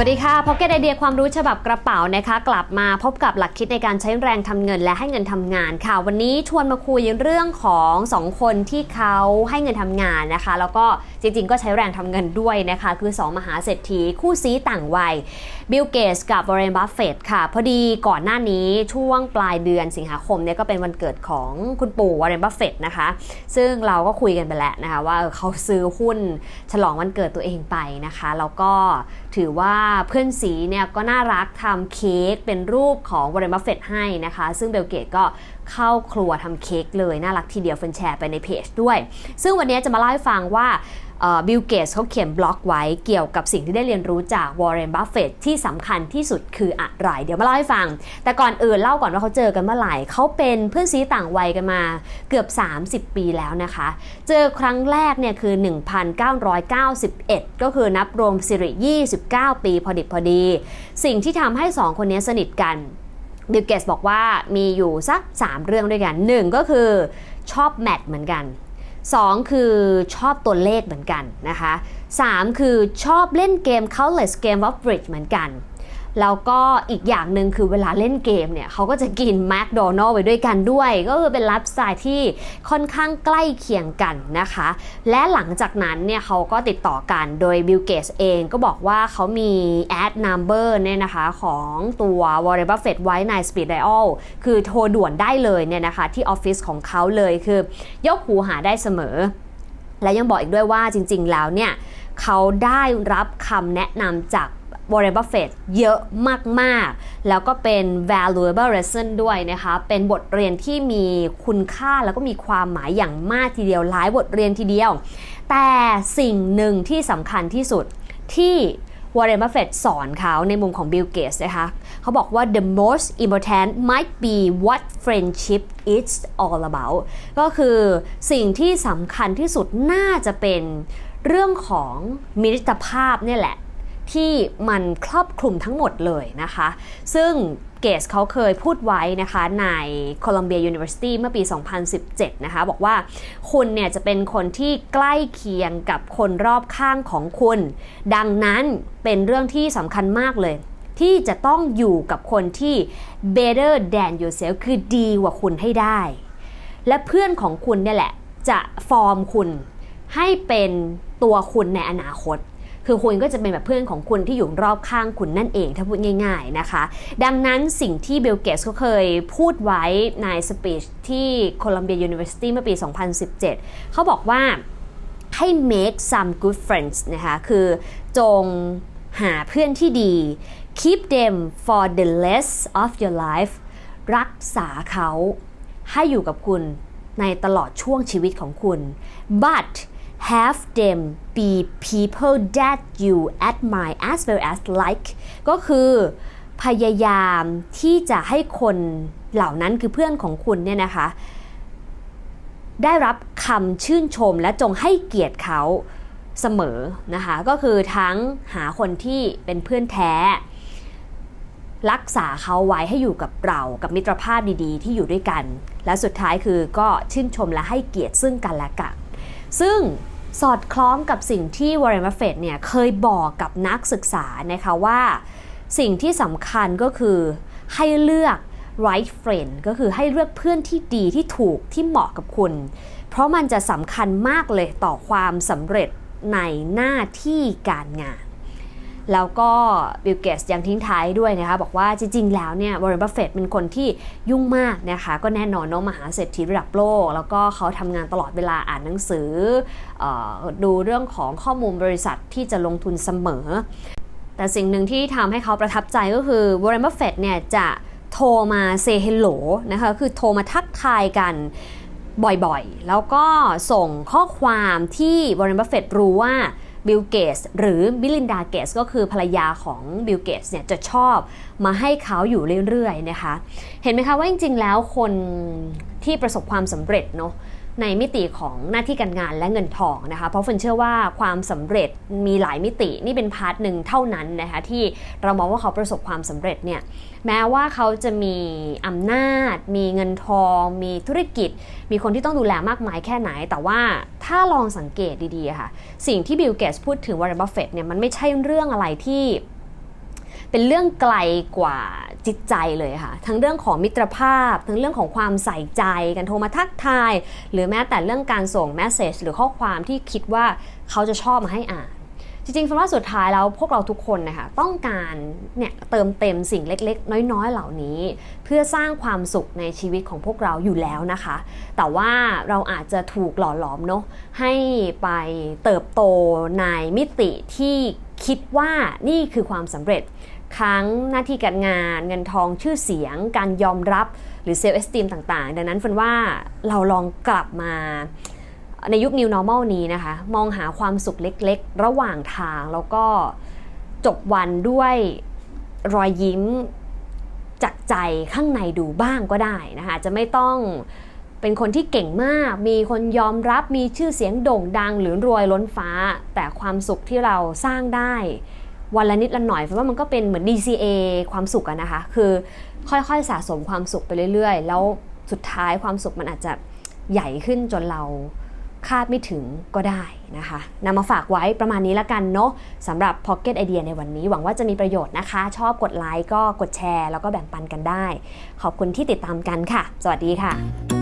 วัสดีค่ะพบกันไอเดียความรู้ฉบับกระเป๋านะคะ กลับมาพบกับหลักคิดในการใช้แรงทำเงินและให้เงินทำงานค่ะ วันนี้ชวนมาคุยเรื่องของสองคนที่เขาให้เงินทำงานนะคะ แล้วก็จริงๆ ก็ใช้แรงทำเงินด้วยนะคะ คือ 2 มหาเศรษฐีคู่ซีต่างวัยบิลเกสกับวอร์เรนบัฟเฟตค่ะ พอดีก่อนหน้านี้ช่วงปลายเดือนสิงหาคมเนี่ยก็เป็นวันเกิดของคุณปู่วอร์เรนบัฟเฟตนะคะ ซึ่งเราก็คุยกันไปแล้วนะคะว่าเขาซื้อหุ้นฉลองวันเกิดตัวเองไปนะคะแล้วก็ถือว่าเพื่อนสีเนี่ยก็น่ารักทำเค้กเป็นรูปของวอร์เรนบัฟเฟตให้นะคะ ซึ่งเบลเกตก็เข้าครัวทำเค้กเลย น่ารักทีเดียวเฟินแชร์ไปในเพจด้วย ซึ่งวันนี้จะมาเล่าให้ฟังว่า บิลเกตเขาเขียนบล็อกไว้เกี่ยวกับสิ่งที่ได้เรียนรู้จากวอร์เรนบัฟเฟตที่สำคัญที่สุดคืออะไรเดี๋ยวมาเล่าให้ฟัง แต่ก่อนอื่นเล่าก่อนว่าเขาเจอกันเมื่อไหร่เขาเป็นเพื่อนซีต่างวัยกันมาเกือบ 30 ปีแล้วนะคะ เจอครั้งแรกเนี่ยคือ 1991 ก็คือนับรวมสิริ 29 ปีพอดิบพอดี สิ่งที่ทำให้สองคนนี้สนิทกันบิลเกตบอกว่ามีอยู่สัก 3 เรื่องด้วยกัน 1 ก็คือชอบแมทเหมือนกัน 2 คือชอบตัวเลขเหมือนกันนะคะ 3 คือชอบเล่นเกม Countless Game of Bridge เหมือนกัน แล้วก็อีกอย่างหนึ่งคือเวลาเล่นเกมเนี่ยเขาก็จะกินแมคโดนัลล์ไปด้วยกันด้วย ก็คือเป็นไลฟ์สไตล์ที่ค่อนข้างใกล้เคียงกันนะคะ และหลังจากนั้นเนี่ยเขาก็ติดต่อกันโดยบิลเกสเองก็บอกว่าเขามีแอดนัมเบอร์เนี่ยนะคะของตัววอร์เรนบัฟเฟตไว้ใน Speed Dial คือโทรด่วนได้เลยเนี่ยนะคะที่ออฟฟิศของเขาเลยคือยกหูหาได้เสมอ และยังบอกอีกด้วยว่าจริง ๆ แล้วเนี่ยเขาได้รับคำแนะนำจาก วอร์เรนบัฟเฟตเยอะมากๆ แล้วก็เป็น valuable lesson ด้วยนะคะ เป็นบทเรียนที่มีคุณค่าแล้วก็มีความหมายอย่างมากทีเดียว หลายบทเรียนทีเดียว แต่สิ่งหนึ่งที่สำคัญที่สุดที่วอร์เรนบัฟเฟตสอนเขาในมุมของบิลเกสนะคะ เขาบอกว่า the most important might be what friendship is all about ก็คือสิ่งที่สำคัญที่สุดน่าจะเป็นเรื่องของมิตรภาพเนี่ยแหละ ที่มันครอบคลุมทั้งหมดเลยนะคะ ซึ่งเกสเขาเคยพูดไว้นะคะใน Columbia University เมื่อปี 2017 นะคะ บอกว่าคุณเนี่ยจะเป็นคนที่ใกล้เคียงกับคนรอบข้างของคุณ ดังนั้นเป็นเรื่องที่สำคัญมากเลย ที่จะต้องอยู่กับคนที่ better than yourself คือดีกว่าคุณให้ได้ และเพื่อนของคุณเนี่ยแหละจะฟอร์มคุณให้เป็นตัวคุณในอนาคต คือคุณก็จะเป็นแบบเพื่อนของคุณที่อยู่รอบข้างคุณนั่นเองถ้าพูดง่าย ๆนะคะ ดังนั้นสิ่งที่เบลเกสเขาเคยพูดไว้ในสปีชที่ Columbia University เมื่อปี 2017 เขาบอกว่าให้ make some good friends นะคะคือจงหาเพื่อนที่ดี keep them for the rest of your life รักษาเขาให้อยู่กับคุณในตลอดช่วงชีวิตของคุณ but have them be people that you admire as well as like ก็คือพยายามที่จะให้คนเหล่านั้นคือเพื่อนของคุณเนี่ยนะคะ ได้รับคำชื่นชมและจงให้เกียรติเขาเสมอนะคะ ก็คือทั้งหาคนที่เป็นเพื่อนแท้ รักษาเขาไว้ให้อยู่กับเรากับมิตรภาพดีๆ ที่อยู่ด้วยกัน และสุดท้ายคือก็ชื่นชมและให้เกียรติซึ่งกันและกัน ซึ่งสอดคล้องกับสิ่งที่วอร์เรนบัฟเฟตเนี่ยเคยบอกกับนักศึกษานะคะว่า สิ่งที่สำคัญก็คือให้เลือก right friend ก็คือให้เลือกเพื่อนที่ดีที่ถูกที่เหมาะกับคุณ เพราะมันจะสำคัญมากเลยต่อความสำเร็จในหน้าที่การงาน แล้วก็บิลเกสยังทิ้งท้ายด้วยนะคะบอกว่าจริง ๆ แล้วเนี่ยวอร์เรนบัฟเฟตเป็นคนที่ยุ่งมากนะคะก็แน่นอนเนาะมหาเศรษฐีระดับโลก แล้วก็เขาทำงานตลอดเวลาอ่านหนังสืออดูเรื่องของข้อมูลบริษัทที่จะลงทุนเสมอ แต่สิ่งหนึ่งที่ทำให้เขาประทับใจก็คือวอร์เรนบัฟเฟตเนี่ยจะโทรมาเซเฮลโหลนะคะคือโทรมาทักทายกันบ่อยๆ แล้วก็ส่งข้อความที่วอร์เรนบัฟเฟตรู้ว่า บิลเกสหรือบิลินดาเกสก็คือภรรยาของบิลเกสเนี่ยจะชอบมาให้เขาอยู่เรื่อยๆนะคะ เห็นไหมคะว่าจริงๆแล้วคน ที่ประสบความสำเร็จเนาะในมิติของหน้าที่การงานและเงินทองนะคะ เพราะเฟินเชื่อว่าความสำเร็จมีหลายมิตินี่เป็นพาร์ทหนึ่งเท่านั้นนะคะที่เรามองว่าเขาประสบความสำเร็จเนี่ยแม้ว่าเขาจะมีอำนาจ มีเงินทอง มีธุรกิจ มีคนที่ต้องดูแลมากมายแค่ไหน แต่ว่าถ้าลองสังเกตดีๆค่ะ สิ่งที่บิลเกตส์พูดถึงวอร์เรนบัฟเฟตเนี่ยมันไม่ใช่เรื่องอะไรที่ เป็นเรื่องไกลกว่าจิตใจเลยค่ะ ทั้งเรื่องของมิตรภาพ ทั้งเรื่องของความใส่ใจการโทรมาทักทาย หรือแม้แต่เรื่องการส่งแมสเซจหรือข้อความที่คิดว่าเขาจะชอบมาให้อ่านจริงๆฟังว่าสุดท้ายแล้วพวกเราทุกคนนะคะต้องการเนี่ยเติมเต็มสิ่งเล็กๆ น้อยๆ เหล่านี้ เพื่อสร้างความสุขในชีวิตของพวกเราอยู่แล้วนะคะ แต่ว่าเราอาจจะถูกหล่อหลอมเนาะให้ไปเติบโตในมิติที่คิดว่านี่คือความสำเร็จ ทั้งหน้าที่การงาน เงินทองชื่อเสียง การยอมรับหรือเซลล์เอสติมต่างๆ ดังนั้นฟันว่าเราลองกลับมาในยุค New Normal นี้นะคะ มองหาความสุขเล็กๆ ระหว่างทางแล้วก็จบวันด้วยรอยยิ้มจากใจข้างในดูบ้างก็ได้นะคะ จะไม่ต้องเป็นคนที่เก่งมาก มีคนยอมรับมีชื่อเสียงโด่งดังหรือรวยล้นฟ้า แต่ความสุขที่เราสร้างได้ วันละนิดละหน่อยเพราะว่ามันก็เป็นเหมือน DCA ความสุขอะนะคะ คือค่อยๆสะสมความสุขไปเรื่อย ๆ แล้วสุดท้ายความสุขมันอาจจะใหญ่ขึ้นจนเราคาดไม่ถึงก็ได้นะคะนำมาฝากไว้ประมาณนี้ละกันเนาะสำหรับ Pocket Idea ในวันนี้ หวังว่าจะมีประโยชน์นะคะ ชอบกดไลค์ก็กดแชร์ แล้วก็แบ่งปันกันได้ ขอบคุณที่ติดตามกันค่ะ สวัสดีค่ะ